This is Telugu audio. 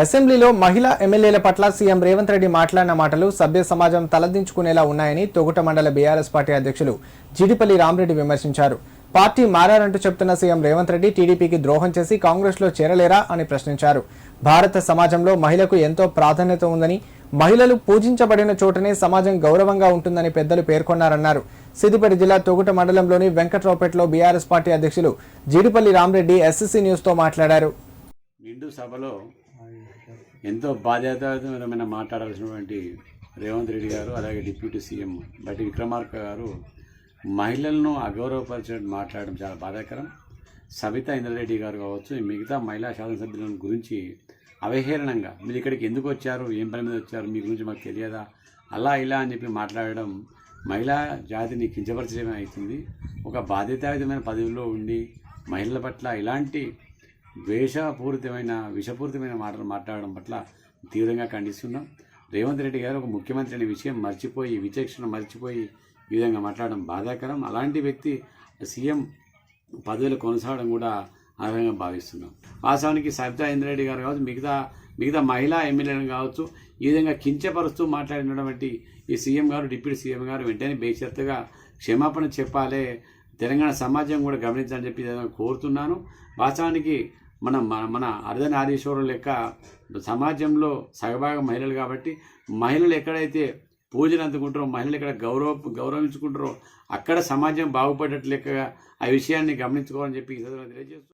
అసెంబ్లీలో మహిళా ఎమ్మెల్యేల పట్ల సీఎం రేవంత్ రెడ్డి మాట్లాడిన మాటలు సభ్య సమాజం తలదించుకునేలా ఉన్నాయని తొగుట మండల బీఆర్ఎస్ పార్టీ అధ్యక్షులు జిడిపల్లి రామరెడ్డి విమర్శించారు. పార్టీ మారారంటూ చెప్తున్న సీఎం రేవంత్ రెడ్డి టీడీపీకి ద్రోహం చేసి కాంగ్రెస్లో చేరలేరా అని ప్రశ్నించారు. భారత సమాజంలో మహిళకు ఎంతో ప్రాధాన్యత ఉందని మహిళలు పూజించబడిన చోటనే సమాజం గౌరవంగా ఉంటుందని పెద్దలు పేర్కొన్నారన్నారు. సిద్దిపేట జిల్లా తొగుట మండలంలోని వెంకట్రావుపేటలో బీఆర్ఎస్ పార్టీ అధ్యక్షులు జీడిపల్లి రామరెడ్డి ఎస్ఎస్సీ న్యూస్తో మాట్లాడారు. నిండు సభలో ఎంతో బాధ్యతమైన మాట్లాడాల్సినటువంటి రేవంత్ రెడ్డి గారు అలాగే డిప్యూటీ సీఎం బట్టి విక్రమార్క గారు మహిళలను అగౌరవపరిచినట్టు మాట్లాడడం చాలా బాధాకరం. సవిత ఇంద్రారెడ్డి గారు కావచ్చు మిగతా మహిళా శాసనసభ్యుల గురించి అవహేళనంగా మీరు ఇక్కడికి ఎందుకు వచ్చారు ఏం పని మీద వచ్చారు మీ గురించి మాకు తెలియదా అలా ఇలా అని చెప్పి మాట్లాడడం మహిళా జాతిని కించపరచడమే అవుతుంది. ఒక బాధ్యతాయుతమైన పదవిలో ఉండి మహిళల పట్ల ఇలాంటి ద్వేషపూరితమైన విషపూరితమైన మాటలు మాట్లాడడం పట్ల తీవ్రంగా ఖండిస్తున్నాం. రేవంత్ రెడ్డి గారు ఒక ముఖ్యమంత్రి అనే విషయం మర్చిపోయి విచక్షణ మర్చిపోయి ఈ విధంగా మాట్లాడడం బాధాకరం. అలాంటి వ్యక్తి సీఎం పదవిలో కొనసాగడం కూడా అర్హంగా భావిస్తున్నాం. వాస్తవానికి సబితా ఇంద్రెడ్డి గారు కావచ్చు మిగతా మిగతా మహిళా ఎమ్మెల్యేలను కావచ్చు ఈ విధంగా కించపరుస్తూ మాట్లాడినటువంటి ఈ సీఎం గారు డిప్యూటీ సీఎం గారు వెంటనే బేషరతుగా క్షమాపణ చెప్పాలి. తెలంగాణ సమాజం కూడా గమనించాలని చెప్పి కోరుతున్నాను. వాస్తవానికి మన మన మన అర్ధనారీశ్వరుల లెక్క సమాజంలో సగభాగం మహిళలు కాబట్టి మహిళలు ఎక్కడైతే పూజలు అందుకుంటారో మహిళలు ఎక్కడ గౌరవ గౌరవించుకుంటారో అక్కడ సమాజం బాగుపడేట్లు ఆ విషయాన్ని గమనించుకోవాలని చెప్పి ఈ సందర్భంగా తెలియజేస్తూ